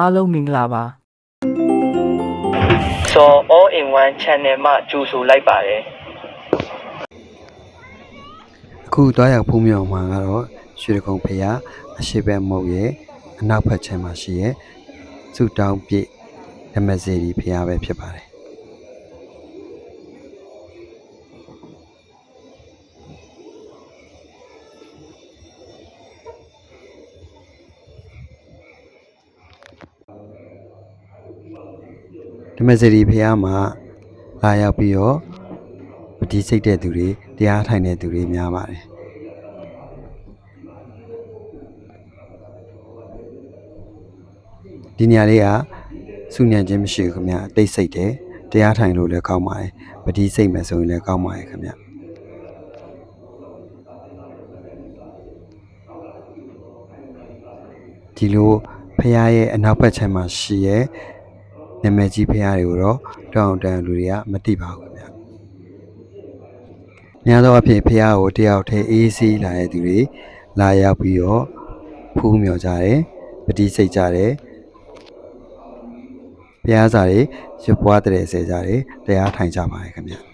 အားလုံးမင်္ဂလာပါစော all in one channel မှကြိုဆိုလိုက်ပါတယ်အခုတွားရောက်ဖုံးမြောင်မှာကတော့ရွှေတကုံဖရာအရှိဘက်မုတ်ရဲ့အနောက်ဘက်ခြမ်းမှာရှိရဲ့စုတောင်းပြည့်ဓမ္မစေတီဖရာပဲဖြစ်ပါတယ် မ္မစေတီဖရာမှာလာရောက်ပြီးတော့ပတိစိတ်တဲ့သူတွေတရားထိုင်တဲ့သူတွေများပါတယ်ဒီနေရာလေးကစုညံခြင်းမရှိဘူးခင်ဗျအတိတ်စိတ်တယ်တရားထိုင်လို့လည်းကောင်းပါတယ်ပတိစိတ်မယ်ဆိုရင်လည်းကောင်းပါတယ်ခင်ဗျဒီလိုဖះရဲ့အနောက်ဘက်ခြမ်းမှာရှိရဲ့ နာမည်ကြီးဖះတွေကိုတော့တောင်းတန်လူတွေကမသိပါဘူးခင်ဗျများသောအားဖြင့်ဖះကိုတယောက်တည်းအေးဆေးလာတဲ့သူတွေလာရောက်ပြီးတော့ဖူးမြော်ကြတယ်ပတိစိတ်ကြတယ်ဘုရားစာတွေရပွားတဲ့ဆဲကြတယ်တရားထိုင်ကြပါတယ်ခင်ဗျ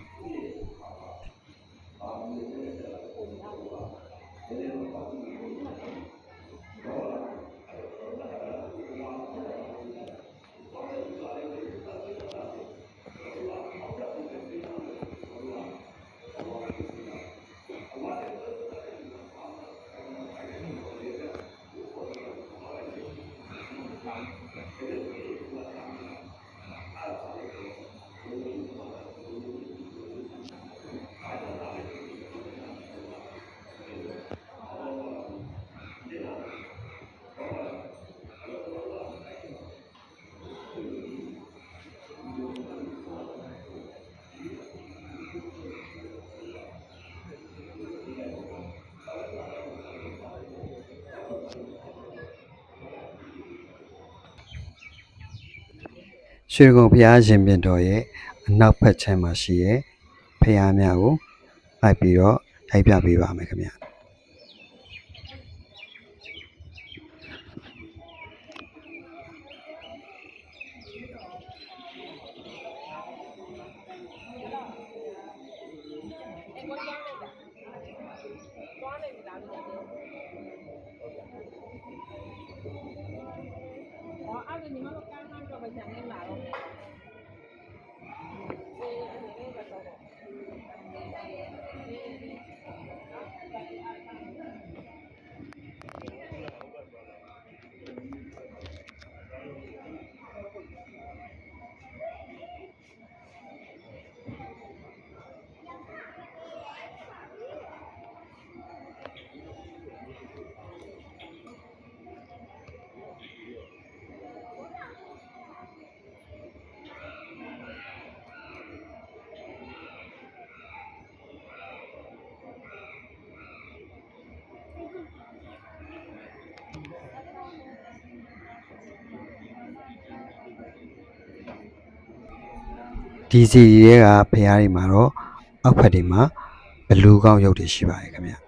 ရွှေကုံဘုရားရှင်ပြင်တော်ရဲ့အနောက်ဘက်ခြမ်းမှာရှိရဲ့ဖရားများကိုလိုက်ပြီးတော့ရိုက်ပြပေးပါမယ်ခင်ဗျာ 二百块钱给你买了。 ဒီစီတွေကဖရားတွေမှာတော့အောက်ဖက်တွေမှာဘလူးကောင်းရုပ်တွေရှိပါတယ်ခင်ဗျာ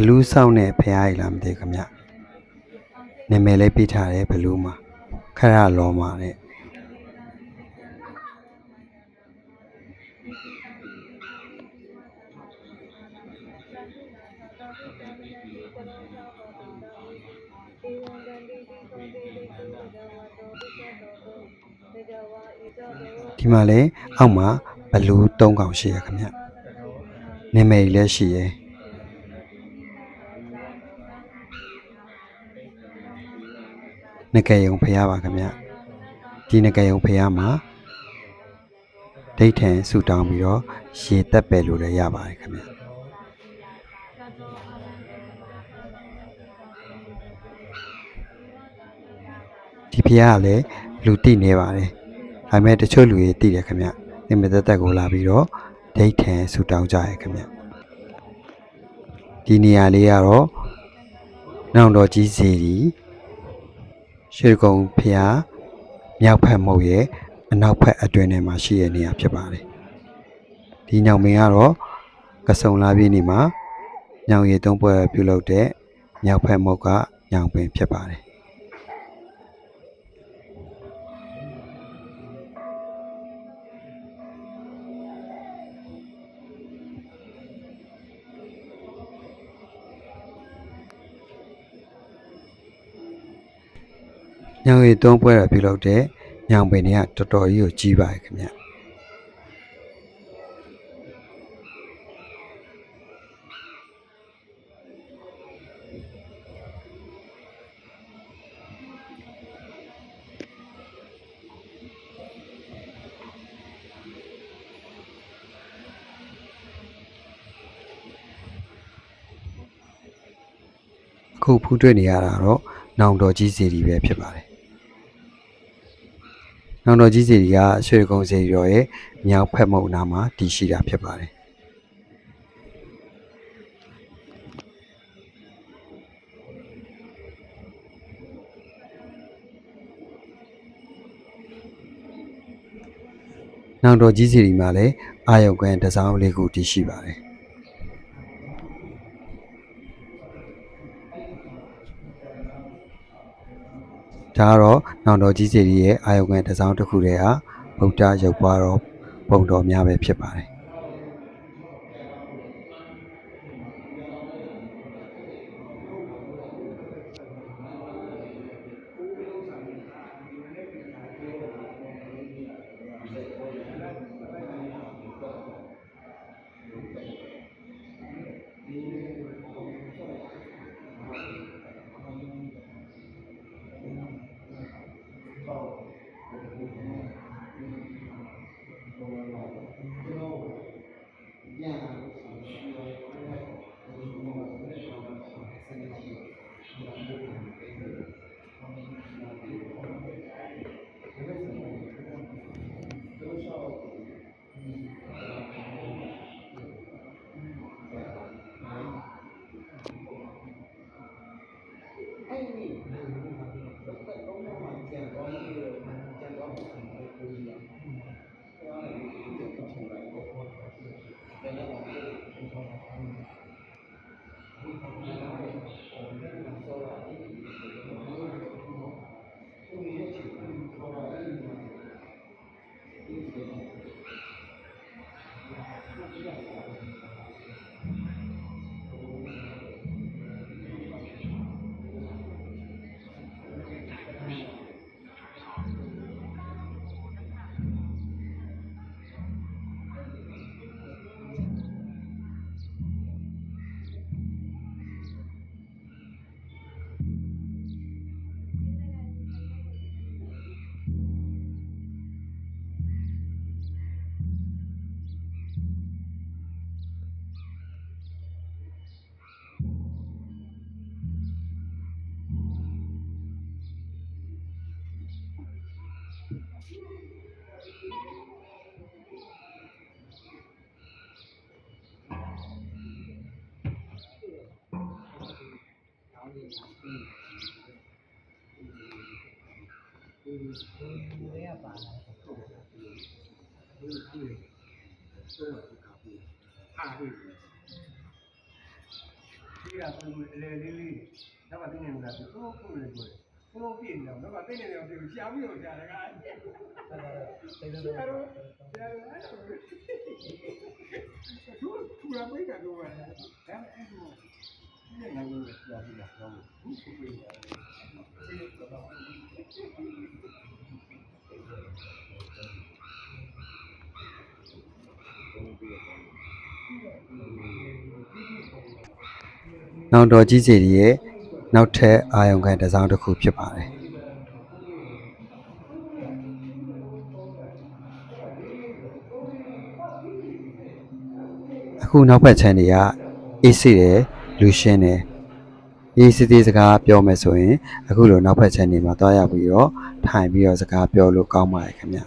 ဘလူးဆောင်တဲ့ဖရားကြီးလားမသိဘူးခင်ဗျနာမည်လေးပြထားတယ်ဘလူးမှာခရလောမှာတဲ့ဒီမှာလည်းအောက်မှာဘလူး၃កောင်ရှိရခင်ဗျနာမည်ကြီးလည်းရှိရ နဂယုံဖရားပါခင်ဗျဒီနဂယုံဖရားမှာဒိဋ္ဌံဆူတောင်းပြီးတော့ရေတက်ပယ်လို့လည်းရပါတယ်ခင်ဗျဒီဖရားကလည်းလူတိနေပါတယ်ဒါပေမဲ့တချို့လူတွေတိတယ်ခင်ဗျသင်္မသက်သက်ကိုလာပြီးတော့ဒိဋ္ဌံဆူတောင်းကြရခင်ဗျဒီနေရာလေးကတော့နောင်တော်ကြီးစီဒီ ရွှေကုံဖျားမြောက်ဖက်မုတ်ရဲ့အနောက်ဖက်အတွင်းထဲမှာရှိတဲ့နေရာဖြစ်ပါတယ်ဒီညောင်မင်းကတော့ကစုံလာပြည့်နေမှာညောင်ရည်သုံးပွဲပြုလုပ်တဲ့မြောက်ဖက်မုတ်ကညောင်ပင်ဖြစ်ပါတယ် ညောင်ရည်သုံးပွဲရပြုလုပ်တဲ့ညောင်ပင်တွေကတော်တော်ကြီးကိုကြီးပါတယ်ခင်ဗျအခုဖူးတွေ့နေရတာတော့နောင်တော်ကြီးစီဒီပဲဖြစ်ပါတယ် နောင်တော်ကြီးစီဒီကရွှေကုံစီရော်ရဲ့မြောက်ဖက်မုတ်နာမှာတည်ရှိတာဖြစ်ပါတယ်နောင်တော်ကြီးစီဒီမှာလည်းအာယုတ်ကန်တစ်စောင်းလေးခုတည်ရှိပါတယ် ဒါကတော့နောင်တော်ကြီးစီရီရဲ့အာယုံကန်တစ်စောင်းတစ်ခုတည်းဟာဗုဒ္ဓရုပ်ပွားတော်ပုံတော်များပဲဖြစ်ပါတယ် nó vào cái này là cũng không không được rồi không có tiền đâu nó vào cái này là thì cháu hiểu trả lại cái claro claro claro tú tú la cuidas tú verdad နိုင်ငံကိုဆရာကြီးကတော့ဘူးသူပြေးတယ်နောင်တော်ကြီးစီရဲ့နောက်ထပ်အာယုံခံတစ်စောင်းတစ်ခုဖြစ်ပါတယ်အခုနောက်ဘက်ချမ်းတွေကအေးစစ်တယ် လူရှင်းတယ်ရေးစစ်သေးစကားပြောမယ်ဆိုရင်အခုလိုနောက်ဘက်ချမ်းတွေမှာတွားရပြီးတော့ထိုင်ပြီးတော့စကားပြောလို့ကောင်းပါတယ်ခင်ဗျ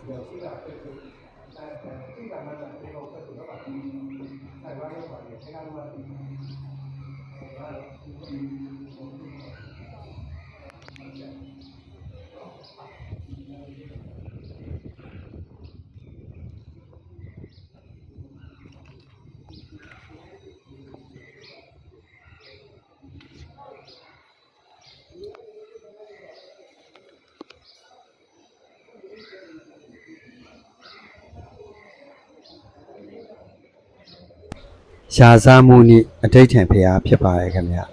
ရှားစားမှုနိအဋိဋ္ဌံဖရာဖြစ်ပါတယ်ခင်ဗျာ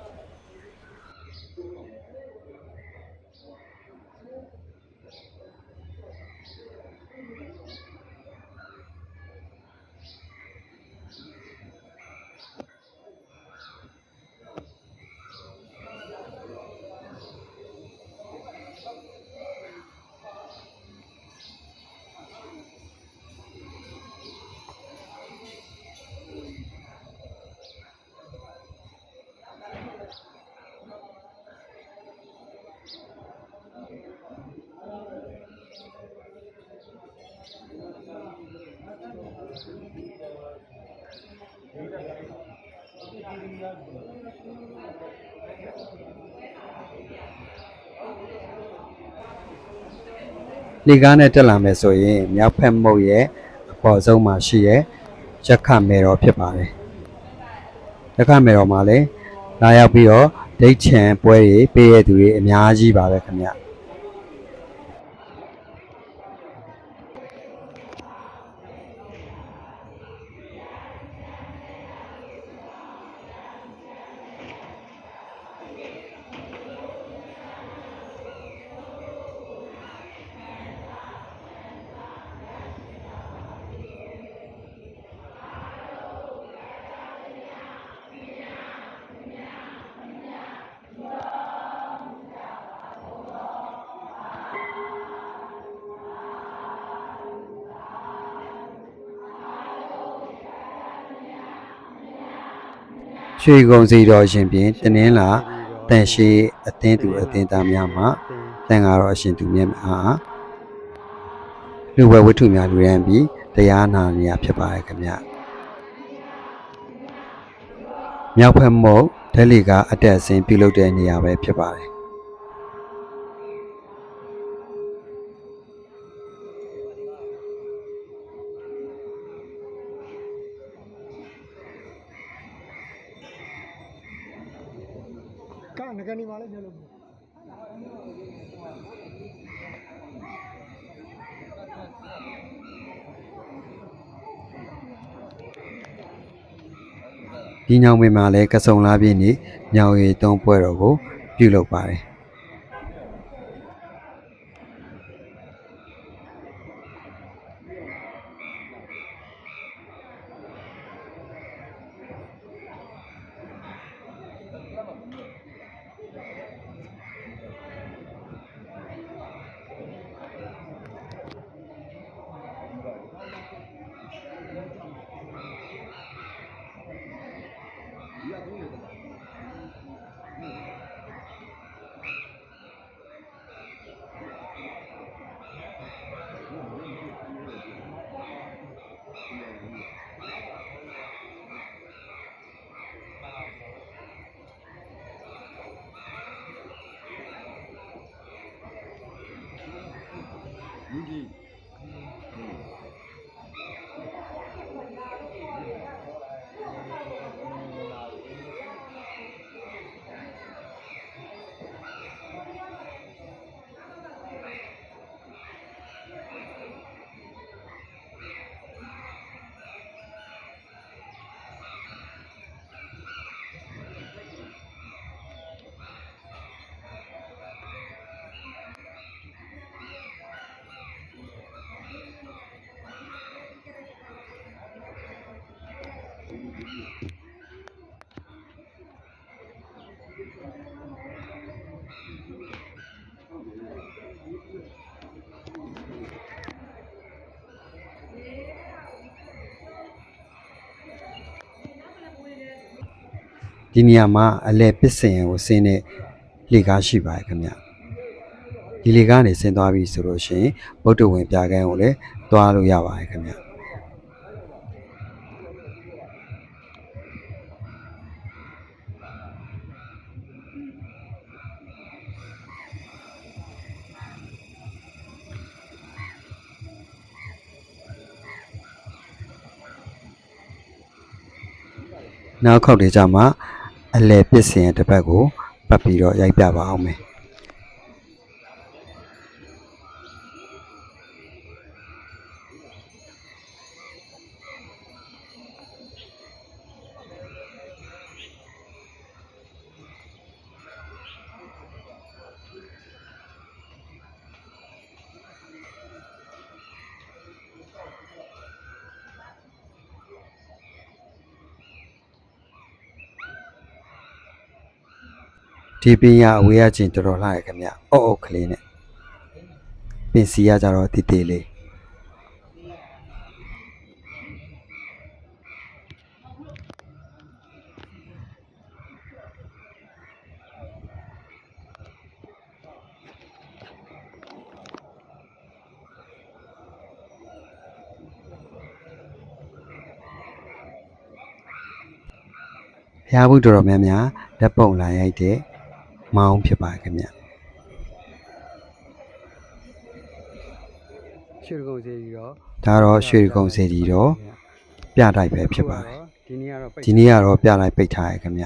လေကားနဲ့တက်လာမယ်ဆိုရင်မြောက်ဖက်မုတ်ရဲ့အပေါ်ဆုံးမှာရှိရဲ့ရက်ခမေတော်ဖြစ်ပါတယ်ရက်ခမေတော်မှာလည်းလာရောက်ပြီးတော့ဒိတ်ချံပွဲတွေပေးရသူတွေအများကြီးပါပဲခင်ဗျ ရွှေကုံစီတော်ရှင်ပြင်တနင်္လာတန်ရှိအသင်းသူအသင်းသားများမှတန်ဃာတော်အရှင်သူမြတ်အားလူဝဲဝတ္ထုများလူရန်ပြီးတရားနာနေရဖြစ်ပါရဲ့ခင်ဗျမြောက်ဖက်မုတ်ဒက်လီကအတက်အစင်းပြုလုပ်တဲ့နေရာပဲဖြစ်ပါတယ် ဒီညောင်ပင်မှာလည်းကစုံလာပြည့်နေညောင်ရီသုံးပွဲတော်ကိုပြုလုပ်ပါတယ် 여기. ဒီနေရာမှာအလဲပစ်စင်ရကိုဆင်းတဲ့လေကားရှိပါတယ်ခင်ဗျဒီလေကားနေဆင်းသွားပြီဆိုလို့ရှိရင်ဗုဒ္ဓဝင်ပြကန်းကိုလည်းသွားလို့ရပါတယ်ခင်ဗျနောက်ခောက်တွေကြမှာ အလဲပစ်စင်ရတစ်ပတ်ကိုပတ်ပြီးတော့ရိုက်ပြပါအောင်မယ် ဒီပင်ရအဝေးရချင်းတော်တော်လှရခင်ဗျအုတ်အုတ်ကလေးနဲ့ပင်စီရကြတော့တီတီလေးဘုရားဘုတော်တော်များများလက်ပုံလာရိုက်တဲ့ မောင်းဖြစ်ပါခင်ဗျရွှေကုံစေတီတော့ဒါတော့ရွှေကုံစေတီတော့ပြတိုက်ပဲဖြစ်ပါတယ်ဒီနေ့ကတော့ဒီနေ့ကတော့ပြတိုက်ပိတ်ထားရခင်ဗျ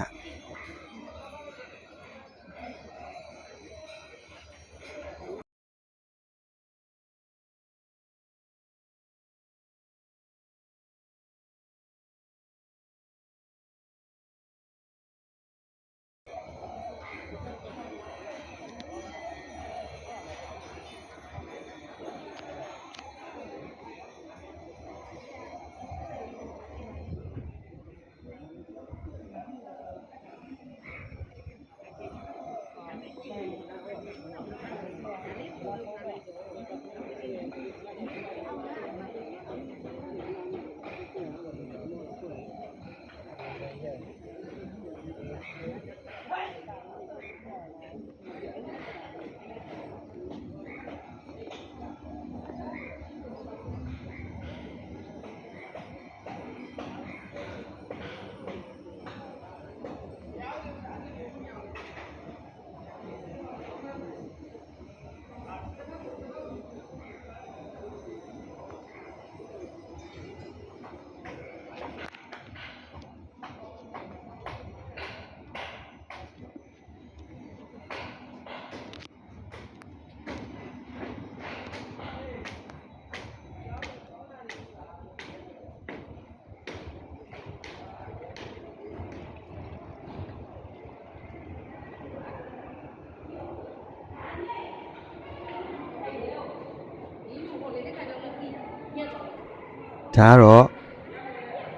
ဒါကတော့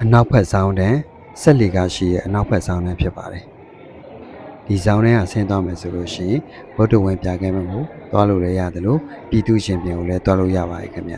အနောက်ဘက်ဆောင်တဲ့ဆက်လီကရှိရဲ့အနောက်ဘက်ဆောင်တဲ့ဖြစ်ပါတယ်ဒီဆောင်ထဲကဆင်းသွားမယ်ဆိုလို့ရှိရင်ဗုဒ္ဓဝင်ပြခဲ့မှာကိုသွားလို့လည်းရတယ်လို့ပြည်သူရှင်ပြင်ကိုလည်းသွားလို့ရပါတယ်ခင်ဗျ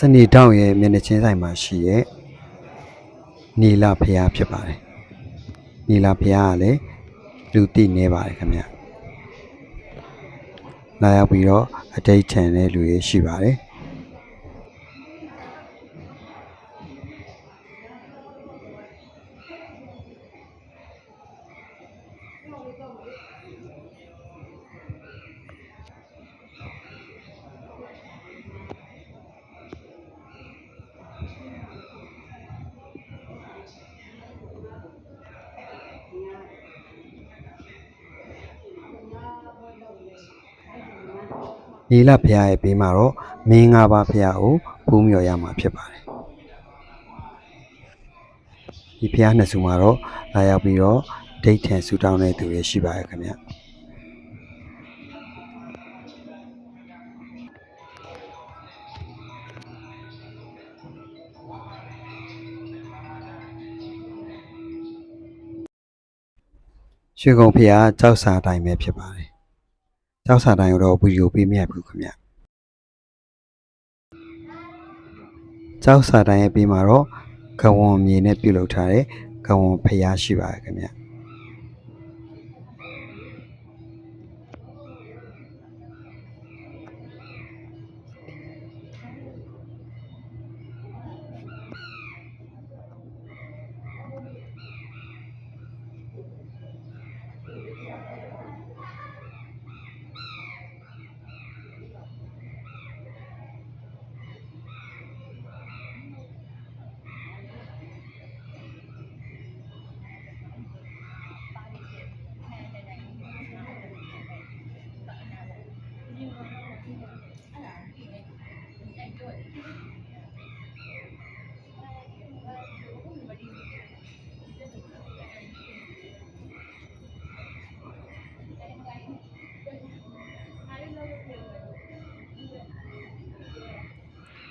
စနေတောင်ရဲ့မျက်နှာချင်းဆိုင်မှာရှိရဲ့နီလာဖျားဖြစ်ပါတယ်နီလာဖျားကလည်းလူသိနေပါတယ်ခင်ဗျလာရောက်ပြီးတော့အတိတ်ချန်တဲ့လူတွေရှိပါတယ် နီလဖျားရဲ့ဘေးမှာတော့မင်းငါးပါးဖျားကိုဖူးမြော်ရမှာဖြစ်ပါတယ်ဒီဖျားနှစ်စုမှာတော့လာရောက်ပြီးတော့ဒိတ်ထန်ဆူတောင်းတဲ့သူတွေရှိပါရဲ့ခင်ဗျရွှေကုံဖျားကြောက်စာတိုင်းပဲဖြစ်ပါတယ် ကြောက်စာတိုင်းကိုတော့ဗီဒီယိုပေးမရဘူးခင်ဗျကြောက်စာတိုင်းရဲ့ပြီးမှာတော့ကဝွန်မြေနဲ့ပြုတ်လုပ်ထားတဲ့ကဝွန်ဖျားရှိပါရဲ့ခင်ဗျ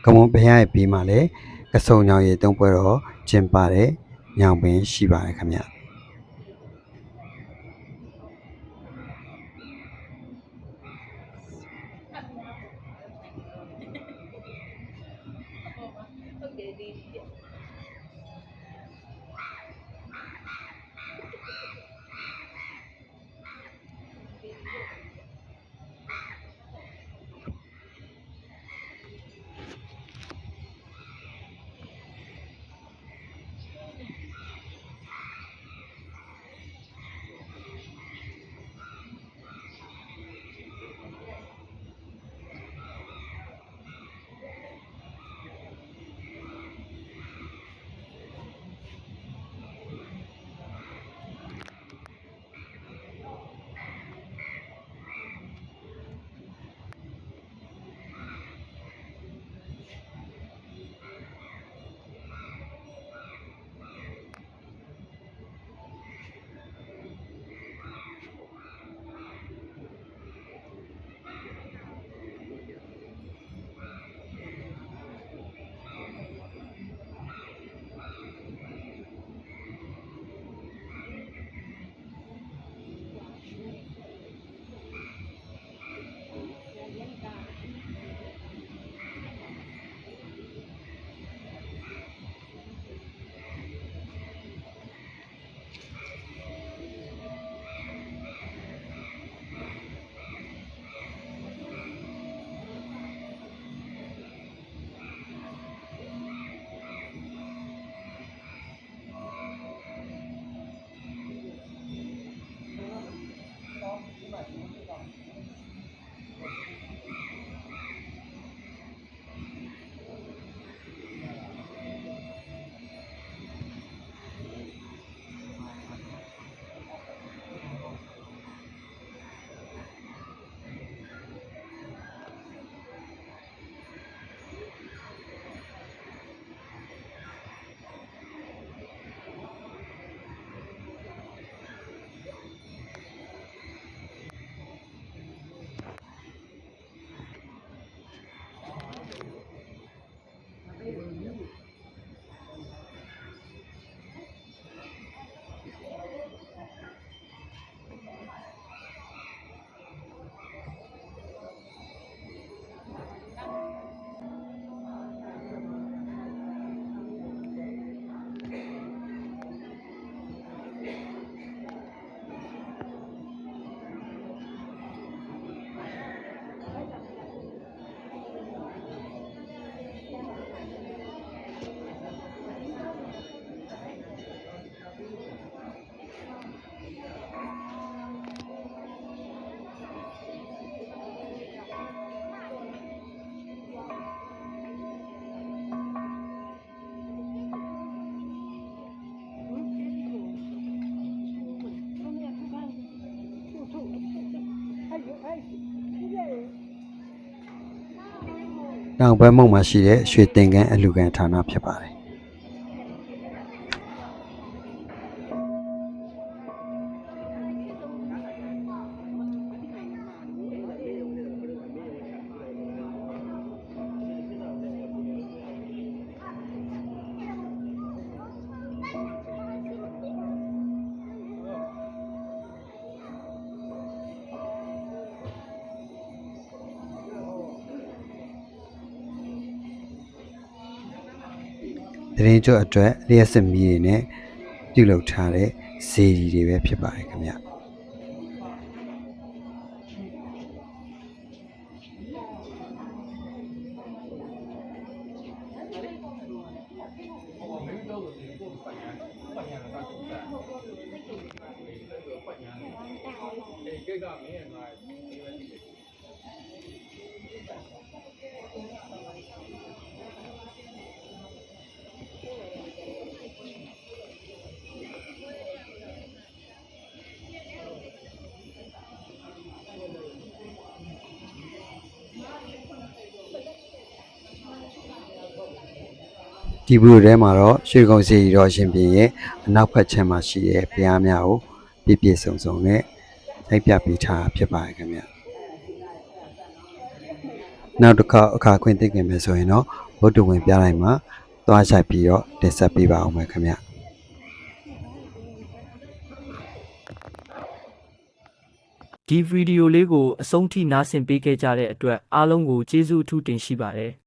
ကမွန်ဘုရားရဲ့ပြီးမှလည်းကစုံညောင်ရည်သုံးပွဲတော့ကျင်းပတဲ့ညောင်ပင်ရှိပါတယ်ခင်ဗျ နောက်ဘက်မုံမှာရှိတဲ့ရွှေတင်ကန်းအလူကန်ဌာနဖြစ်ပါတယ် တရင်ကျွတ်အတွက်လျှက်စစ်မီးတွေနဲ့ပြုလုပ်ထားတဲ့ဇေဒီတွေပဲဖြစ်ပါတယ်ခင်ဗျ ဒီဘုရားထဲမှာတော့ရွှေကုံစီတော်ရှင်ပြင်ရဲ့အနောက်ဘက်ခြမ်းမှာရှိတဲ့ဘုရားများကိုပြည့်ပြည့်စုံစုံနဲ့စိုက်ပြပေးထားတာဖြစ်ပါတယ်ခင်ဗျနောက်တစ်ခါအခါခွင့်သိခင်မယ်ဆိုရင်တော့ဘုဒ္ဓဝင်ပြလိုက်မှာသွားချိုက်ပြီးတော့တင်ဆက်ပေးပါအောင်မယ်ခင်ဗျဒီဗီဒီယိုလေးကိုအဆုံးထိနားဆင်ပေးခဲ့ကြတဲ့အတွက်အားလုံးကိုကျေးဇူးအထူးတင်ရှိပါတယ်။